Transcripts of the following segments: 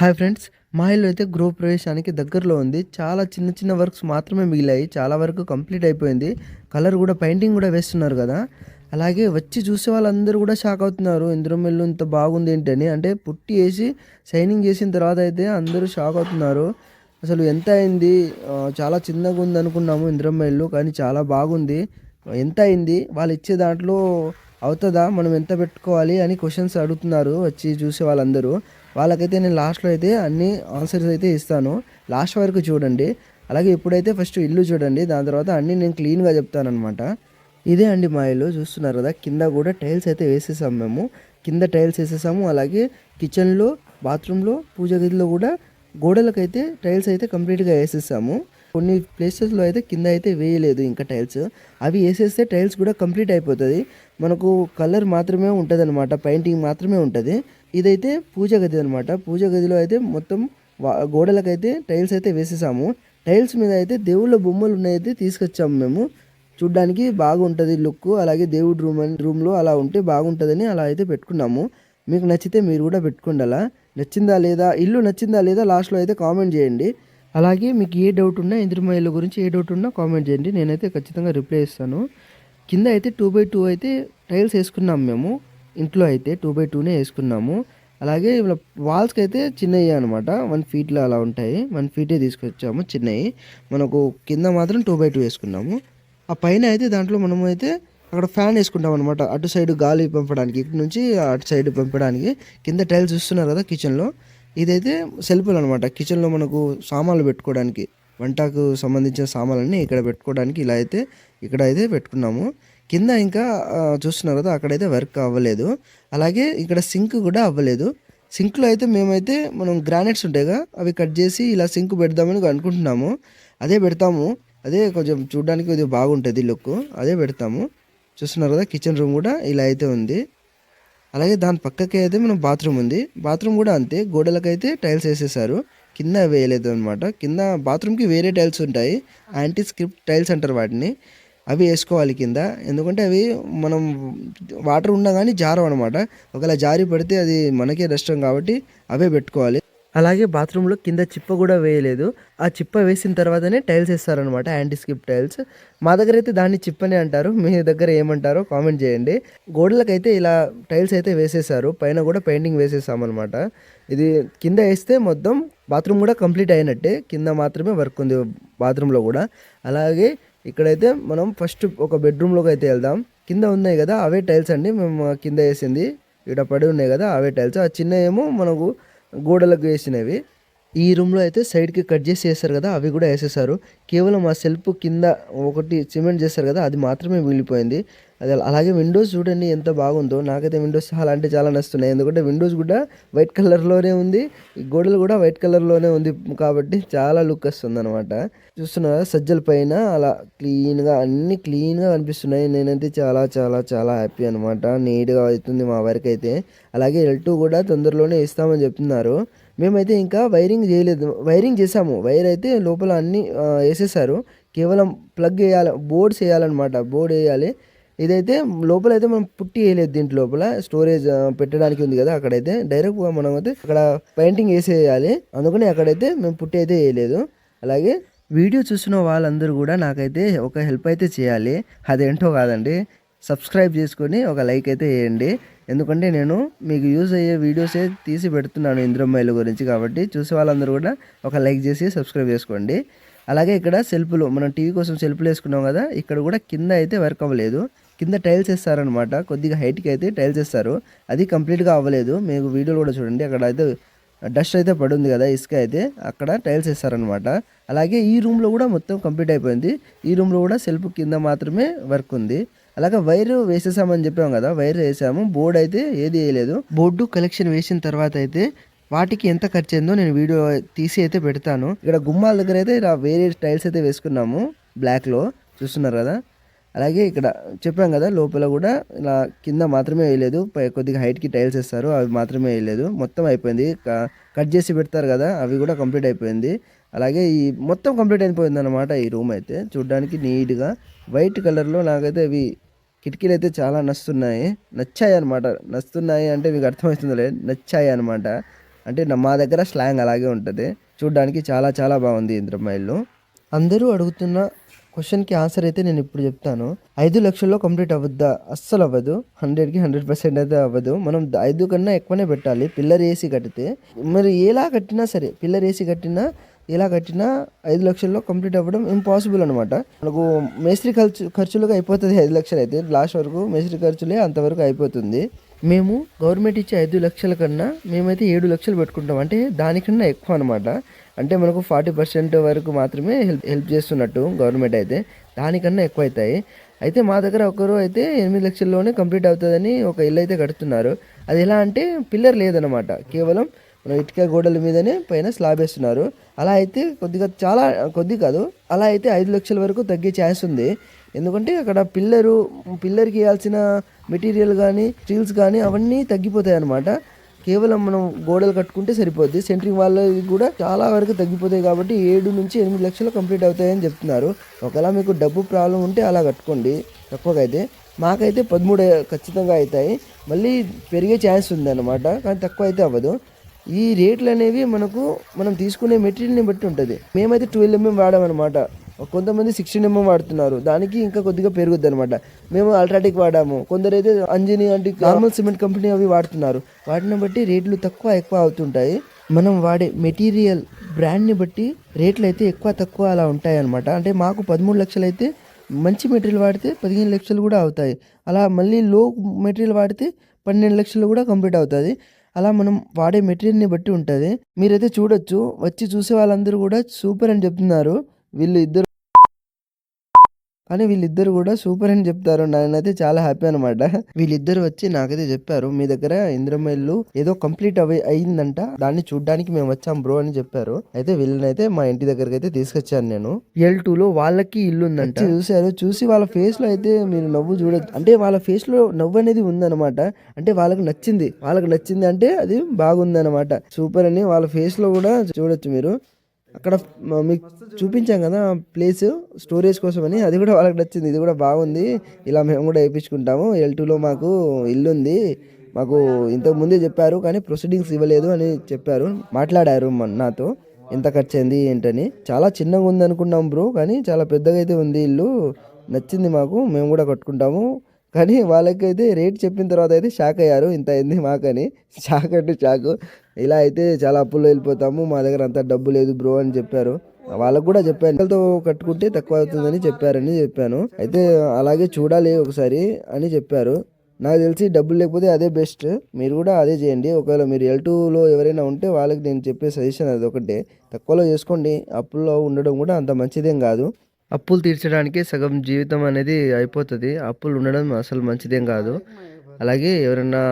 Hi friends మా ఇల్లు అయితే గృహ ప్రవేశానికి దగ్గరలో ఉంది. చాలా చిన్న చిన్న వర్క్స్ మాత్రమే మిగిలాయి. చాలా వరకు కంప్లీట్ అయిపోయింది. కలర్ కూడా పెయింటింగ్ కూడా వేస్తున్నారు కదా. అలాగే వచ్చి చూసే వాళ్ళందరూ కూడా షాక్ అవుతున్నారు. ఇంద్రమిల్లు ఇంత బాగుంది ఏంటని. అంటే పుట్టి వేసి షైనింగ్ చేసిన తర్వాత అయితే అందరూ షాక్ అవుతున్నారు. అసలు ఎంత అయింది? చాలా చిన్నగా ఉంది అనుకున్నాము ఇంద్రమిల్లు కానీ చాలా బాగుంది. ఎంత అయింది? వాళ్ళు ఇచ్చే దాంట్లో అవుతుందా? మనం ఎంత పెట్టుకోవాలి అని క్వశ్చన్స్ అడుగుతున్నారు వచ్చి చూసే వాళ్ళందరూ. వాళ్ళకైతే నేను లాస్ట్లో అయితే అన్ని ఆన్సర్స్ అయితే ఇస్తాను. లాస్ట్ వరకు చూడండి. అలాగే ఇప్పుడైతే ఫస్ట్ ఇల్లు చూడండి. దాని తర్వాత అన్నీ నేను క్లీన్గా చెప్తానమాట ఇదే అండి మా ఇల్లు. చూస్తున్నారు కదా కింద కూడా టైల్స్ అయితే వేసేసాము మేము. కింద టైల్స్ వేసేసాము. అలాగే కిచెన్లో బాత్రూంలో పూజ గదిలో కూడా గోడలకైతే టైల్స్ అయితే కంప్లీట్గా వేసేసాము. కొన్ని ప్లేసెస్లో అయితే కింద అయితే వేయలేదు ఇంకా టైల్స్ అవి వేసేస్తే టైల్స్ కూడా కంప్లీట్ అయిపోతుంది. మనకు కలర్ మాత్రమే ఉంటుంది అనమాట పెయింటింగ్ మాత్రమే ఉంటుంది. ఇదైతే పూజ గది అనమాట పూజ గదిలో అయితే మొత్తం వా- గోడలకైతే టైల్స్ అయితే వేసేసాము. టైల్స్ మీద అయితే దేవుళ్ళ బొమ్మలు ఉన్నాయైతే తీసుకొచ్చాము మేము. చూడ్డానికి బాగుంటుంది లుక్ అలాగే దేవుడి రూమ్ అని రూమ్లో అలా ఉంటే బాగుంటుందని అలా అయితే పెట్టుకున్నాము. మీకు నచ్చితే మీరు కూడా పెట్టుకోండి అలా. నచ్చిందా లేదా ఇల్లు నచ్చిందా లేదా లాస్ట్లో అయితే కామెంట్ చేయండి. అలాగే మీకు ఏ డౌట్ ఉన్నా ఇంద్రమయ్యల గురించి ఏ డౌట్ ఉన్నా కామెంట్ చేయండి. నేనైతే ఖచ్చితంగా రిప్లై ఇస్తాను కింద అయితే టూ బై టూ అయితే టైల్స్ వేసుకున్నాము మేము. ఇంట్లో అయితే టూ బై టూనే వేసుకున్నాము. అలాగే వాల్స్కి అయితే చిన్నవి అనమాట వన్ ఫీట్లో అలా ఉంటాయి. వన్ ఫీటే తీసుకొచ్చాము చిన్నవి. మనకు కింద మాత్రం టూ బై టూ వేసుకున్నాము. ఆ పైన అయితే దాంట్లో మనము అయితే అక్కడ ఫ్యాన్ వేసుకుంటాం అనమాట అటు సైడ్ గాలి పంపడానికి ఇటు నుంచి అటు సైడ్ పంపడానికి. కింద టైల్స్ చూస్తున్నారు కదా కిచెన్లో ఇదైతే సెల్ఫ్లు అనమాట కిచెన్లో మనకు సామాన్లు పెట్టుకోవడానికి వంటకు సంబంధించిన సామాన్లన్నీ ఇక్కడ పెట్టుకోవడానికి ఇలా అయితే ఇక్కడ అయితే పెట్టుకున్నాము. కింద ఇంకా చూస్తున్నారు కదా అక్కడైతే వర్క్ అవ్వలేదు. అలాగే ఇక్కడ సింక్ కూడా అవ్వలేదు. సింక్లో అయితే మేమైతే మనం గ్రానైట్స్ ఉంటాయిగా అవి కట్ చేసి ఇలా సింక్ పెడదామని అనుకుంటున్నాము. అదే పెడతాము. అదే కొంచెం చూడడానికి కొద్దిగా బాగుంటుంది లుక్. అదే పెడతాము. చూస్తున్నారు కదా కిచెన్ రూమ్ కూడా ఇలా అయితే ఉంది. అలాగే దాని పక్కకి అయితే మనం బాత్రూమ్ ఉంది. బాత్రూమ్ కూడా అంతే. గోడలకైతే టైల్స్ వేసేసారు. కింద వేయలేదు అనమాట కింద బాత్రూమ్కి వేరే టైల్స్ ఉంటాయి. యాంటీ స్క్రిప్ట్ టైల్స్ అంటారు వాటిని. అవి వేసుకోవాలి కింద. ఎందుకంటే అవి మనం వాటర్ ఉన్నా కానీ జారం అనమాట ఒకవేళ జారి పడితే అది మనకే నష్టం కాబట్టి అవే పెట్టుకోవాలి. అలాగే బాత్రూంలో కింద చిప్ప కూడా వేయలేదు. ఆ చిప్ప వేసిన తర్వాతనే టైల్స్ వేస్తారనమాట యాంటీ స్కిప్ టైల్స్. మా దగ్గర అయితే దాన్ని చిప్పనే అంటారు. మీ దగ్గర ఏమంటారో కామెంట్ చేయండి. గోడలకైతే ఇలా టైల్స్ అయితే వేసేసారు. పైన కూడా పెయింటింగ్ వేసేసామన్నమాట. ఇది కింద వేస్తే మొత్తం బాత్రూమ్ కూడా కంప్లీట్ అయినట్టే. కింద మాత్రమే వర్క్ ఉంది బాత్రూంలో కూడా. అలాగే ఇక్కడైతే మనం ఫస్ట్ ఒక బెడ్రూమ్లోకి అయితే వెళ్దాం. కింద ఉన్నాయి కదా అవే టైల్స్ అండి. మేము కింద వేసింది. ఇక్కడ పడి ఉన్నాయి కదా అవే టైల్స్. ఆ చిన్న ఏమో మనకు గోడలకు వేసినవి. ఈ రూమ్లో అయితే సైడ్కి కట్ చేసి వేస్తారు కదా అవి కూడా వేసేసారు. కేవలం ఆ సెల్ఫ్ కింద ఒకటి సిమెంట్ చేస్తారు కదా అది మాత్రమే మిగిలిపోయింది. అది అలాగే విండోస్ చూడండి ఎంత బాగుందో. నాకైతే విండోస్ చాలా అంటే చాలా నస్తున్నాయి ఎందుకంటే విండోస్ కూడా వైట్ కలర్లోనే ఉంది. ఈ గోడలు కూడా వైట్ కలర్లోనే ఉంది కాబట్టి చాలా లుక్ వస్తుంది అనమాట చూస్తున్నారా? సజ్జల పైన అలా క్లీన్గా అన్ని క్లీన్గా కనిపిస్తున్నాయి. నేనైతే చాలా చాలా చాలా హ్యాపీ అనమాట నీట్గా అవుతుంది మా వరకు అయితే. అలాగే ఎల్ టూ కూడా తొందరలోనే ఇస్తామని చెప్తున్నారు. మేమైతే ఇంకా వైరింగ్ చేయలేదు. వైరింగ్ చేసాము. వైర్ అయితే లోపల అన్నీ వేసేసారు. కేవలం ప్లగ్ వేయాలి బోర్డ్స్ వేయాలన్నమాట. బోర్డ్ వేయాలి. ఇదైతే లోపల అయితే మనం పుట్టి వేయలేదు దీంట్ లోపల. స్టోరేజ్ పెట్టడానికి ఉంది కదా అక్కడైతే. డైరెక్ట్గా మనం అయితే అక్కడ పెయింటింగ్ వేసేయాలి. అందుకని అక్కడైతే మేము పుట్టి అయితే వేయలేదు. అలాగే వీడియో చూసిన వాళ్ళందరూ కూడా నాకైతే ఒక హెల్ప్ అయితే చేయాలి. అదేంటో కాదండి. సబ్స్క్రైబ్ చేసుకొని ఒక లైక్ అయితే వేయండి. ఎందుకంటే నేను మీకు యూజ్ అయ్యే వీడియోసే తీసి పెడుతున్నాను ఇంద్రమ్మాయిల గురించి కాబట్టి చూసే వాళ్ళందరూ కూడా ఒక లైక్ చేసి సబ్స్క్రైబ్ చేసుకోండి. అలాగే ఇక్కడ సెల్ఫ్లు మనం టీవీ కోసం సెల్ఫ్లు వేసుకున్నాం కదా ఇక్కడ కూడా కింద అయితే వర్క్ అవ్వలేదు. కింద టైల్స్ వేస్తారనమాట కొద్దిగా హైట్కి అయితే టైల్స్ వేస్తారు. అది కంప్లీట్గా అవ్వలేదు. మీకు వీడియోలు కూడా చూడండి. అక్కడ అయితే డస్ట్ అయితే పడుంది కదా ఇసుక అయితే. అక్కడ టైల్స్ వేస్తారనమాట అలాగే ఈ రూమ్లో కూడా మొత్తం కంప్లీట్ అయిపోయింది. ఈ రూమ్లో కూడా సెల్ఫ్ కింద మాత్రమే వర్క్ ఉంది. అలాగే వైర్ వేసేసామని చెప్పాం కదా వైర్ వేసాము. బోర్డు అయితే ఏది వేయలేదు. బోర్డు కలెక్షన్ వేసిన తర్వాత అయితే వాటికి ఎంత ఖర్చు అయిందో నేను వీడియో తీసి అయితే పెడతాను. ఇక్కడ గుమ్మాల దగ్గర అయితే ఇలా వేరే టైల్స్ అయితే వేసుకున్నాము. బ్లాక్లో చూస్తున్నారు కదా? అలాగే ఇక్కడ చెప్పాం కదా లోపల కూడా ఇలా కింద మాత్రమే వేయలేదు. పై కొద్దిగా హైట్కి టైల్స్ వేస్తారు అవి మాత్రమే వేయలేదు. మొత్తం అయిపోయింది. కట్ చేసి పెడతారు కదా అవి కూడా కంప్లీట్ అయిపోయింది. అలాగే ఈ మొత్తం కంప్లీట్ అయిపోయింది అనమాట ఈ రూమ్ అయితే. చూడడానికి నీట్గా వైట్ కలర్లో నాకైతే అవి కిటికీలు అయితే చాలా నచ్చుతున్నాయి. నచ్చాయి అనమాట నచ్చుతున్నాయి అంటే మీకు అర్థమవుతుందిలే నచ్చాయి అనమాట అంటే మా దగ్గర స్లాంగ్ అలాగే ఉంటుంది. చూడడానికి చాలా చాలా బాగుంది ఇంద్రమ్మ ఇల్లు అందరూ అడుగుతున్న క్వశ్చన్కి ఆన్సర్ అయితే నేను ఇప్పుడు చెప్తాను. ఐదు లక్షల్లో కంప్లీట్ అవ్వద్దా? అస్సలు అవ్వదు. హండ్రెడ్కి హండ్రెడ్ పర్సెంట్ అయితే అవ్వదు. మనం ఐదు కన్నా ఎక్కువనే పెట్టాలి. పిల్లర్ వేసి కడితే మరి ఎలా కట్టినా సరే పిల్లర్ వేసి కట్టినా ఎలా కట్టినా ఐదు లక్షల్లో కంప్లీట్ అవ్వడం ఇంపాసిబుల్ అనమాట మనకు మేస్త్రి ఖర్చు ఖర్చులుగా అయిపోతుంది ఐదు లక్షలు అయితే. లాస్ట్ వరకు మేస్త్రి ఖర్చులే అంతవరకు అయిపోతుంది. మేము గవర్నమెంట్ ఇచ్చే ఐదు లక్షల కన్నా మేమైతే ఏడు లక్షలు పెట్టుకుంటాం. అంటే దానికన్నా ఎక్కువ అనమాట అంటే మనకు ఫార్టీ పర్సెంట్ వరకు మాత్రమే హెల్ప్ హెల్ప్ చేస్తున్నట్టు గవర్నమెంట్ అయితే దానికన్నా ఎక్కువ అవుతాయి అయితే మా దగ్గర ఒకరు అయితే ఎనిమిది లక్షల్లోనే కంప్లీట్ అవుతుందని ఒక ఇల్లు అయితే కడుతున్నారు. అది ఎలా అంటే పిల్లర్ లేదనమాట కేవలం మనం ఇటుక గోడల మీదనే పైన స్లాబ్ వేస్తున్నారు. అలా అయితే కొద్దిగా చాలా కొద్ది కాదు అలా అయితే ఐదు లక్షల వరకు తగ్గే ఛాన్స్ ఉంది. ఎందుకంటే అక్కడ పిల్లరు పిల్లర్కి వేయాల్సిన మెటీరియల్ కానీ స్టీల్స్ కానీ అవన్నీ తగ్గిపోతాయి అన్నమాట కేవలం మనం గోడలు కట్టుకుంటే సరిపోద్ది. సెంట్రింగ్ వాళ్ళవి కూడా చాలా వరకు తగ్గిపోతాయి కాబట్టి ఏడు నుంచి ఎనిమిది లక్షలు కంప్లీట్ అవుతాయని చెప్తున్నారు. ఒకవేళ మీకు డబ్బు ప్రాబ్లం ఉంటే అలా కట్టుకోండి. తక్కువగా అయితే మాకైతే పదమూడు ఖచ్చితంగా అవుతాయి. మళ్ళీ పెరిగే ఛాన్స్ ఉందన్నమాట. కానీ తక్కువ అయితే అవ్వదు. ఈ రేట్లు అనేవి మనకు మనం తీసుకునే మెటీరియల్ని బట్టి ఉంటుంది. మేమైతే ట్వెల్వ్ ఎంఎం వాడామన్నమాట. కొంతమంది సిక్స్టీన్ ఎంఎం వాడుతున్నారు. దానికి ఇంకా కొద్దిగా పెరుగుద్ది అనమాట మేము అల్ట్రాటెక్ వాడాము. కొందరైతే అంజని అంటే నార్మల్ సిమెంట్ కంపెనీ అవి వాడుతున్నారు. వాటిని బట్టి రేట్లు తక్కువ ఎక్కువ అవుతుంటాయి. మనం వాడే మెటీరియల్ బ్రాండ్ని బట్టి రేట్లు అయితే ఎక్కువ తక్కువ అలా ఉంటాయి అనమాట అంటే మాకు పదమూడు లక్షలు అయితే మంచి మెటీరియల్ వాడితే పదిహేను లక్షలు కూడా అవుతాయి. అలా మళ్ళీ లో మెటీరియల్ వాడితే పన్నెండు లక్షలు కూడా కంప్లీట్ అవుతుంది. అలా మనం వాడే మెటీరియల్ని బట్టి ఉంటుంది. మీరైతే చూడొచ్చు. వచ్చి చూసే వాళ్ళందరూ కూడా సూపర్ అని చెప్తున్నారు. వీళ్ళు ఇద్దరు కానీ వీళ్ళిద్దరు కూడా సూపర్ అని చెప్తారు. నేనైతే చాలా హ్యాపీ అనమాట వీళ్ళిద్దరు వచ్చి నాకైతే చెప్పారు మీ దగ్గర ఇంద్రమ్మ ఇల్లు ఏదో కంప్లీట్ అవి అయిందంట దాన్ని చూడడానికి మేము వచ్చాం బ్రో అని చెప్పారు. అయితే వీళ్ళనైతే మా ఇంటి దగ్గరికి అయితే తీసుకొచ్చాను నేను. ఎల్ టూ లో వాళ్ళకి ఇల్లు ఉందంట. చూసారు చూసి వాళ్ళ ఫేస్లో అయితే మీరు నవ్వు చూడొచ్చు. అంటే వాళ్ళ ఫేస్లో నవ్వు అనేది ఉందన్నమాట. అంటే వాళ్ళకి నచ్చింది. వాళ్ళకి నచ్చింది అంటే అది బాగుంది అనమాట సూపర్ అని వాళ్ళ ఫేస్లో కూడా చూడొచ్చు మీరు. అక్కడ మీకు చూపించాం కదా ప్లేస్ స్టోరేజ్ కోసం అని అది కూడా వాళ్ళకి నచ్చింది. ఇది కూడా బాగుంది. ఇలా మేము కూడా వేయించుకుంటాము ఎల్ టూలో మాకు ఇల్లు ఉంది మాకు ఇంతకు ముందే చెప్పారు కానీ ప్రొసీడింగ్స్ ఇవ్వలేదు అని చెప్పారు. మాట్లాడారు నాతో. ఎంత ఖర్చు అయింది ఏంటని. చాలా చిన్నగా ఉంది అనుకున్నాం బ్రో కానీ చాలా పెద్దగా అయితే ఉంది ఇల్లు. నచ్చింది మాకు. మేము కూడా కట్టుకుంటాము. కానీ వాళ్ళకైతే రేట్ చెప్పిన తర్వాత అయితే షాక్ అయ్యారు. ఇంత అయింది మాకని. షాక్ అంటే షాక్. ఇలా అయితే చాలా అప్పుల్లో వెళ్ళిపోతాము. మా దగ్గర అంత డబ్బు లేదు బ్రో అని చెప్పారు. వాళ్ళకు కూడా చెప్పాను. పిల్లలతో కట్టుకుంటే తక్కువ అవుతుందని చెప్పారని చెప్పాను. అయితే అలాగే చూడాలి ఒకసారి అని చెప్పారు. నాకు తెలిసి డబ్బులు లేకపోతే అదే బెస్ట్. మీరు కూడా అదే చేయండి. ఒకవేళ మీరు ఎల్ టూలో ఎవరైనా ఉంటే వాళ్ళకి నేను చెప్పే సజెషన్ అది ఒకటే. తక్కువలో చేసుకోండి. అప్పుల్లో ఉండడం కూడా అంత మంచిదేం కాదు. అప్పులు తీర్చడానికి సగం జీవితం అనేది అయిపోతుంది. అప్పులు ఉండడం అసలు మంచిదేం కాదు. అలాగే ఎవరైనా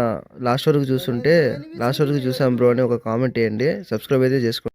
లాస్ట్ వరకు చూస్తుంటే లాస్ట్ వరకు చూసాం బ్రో అని ఒక కామెంట్ వేయండి. సబ్స్క్రైబ్ అయితే చేసుకోండి.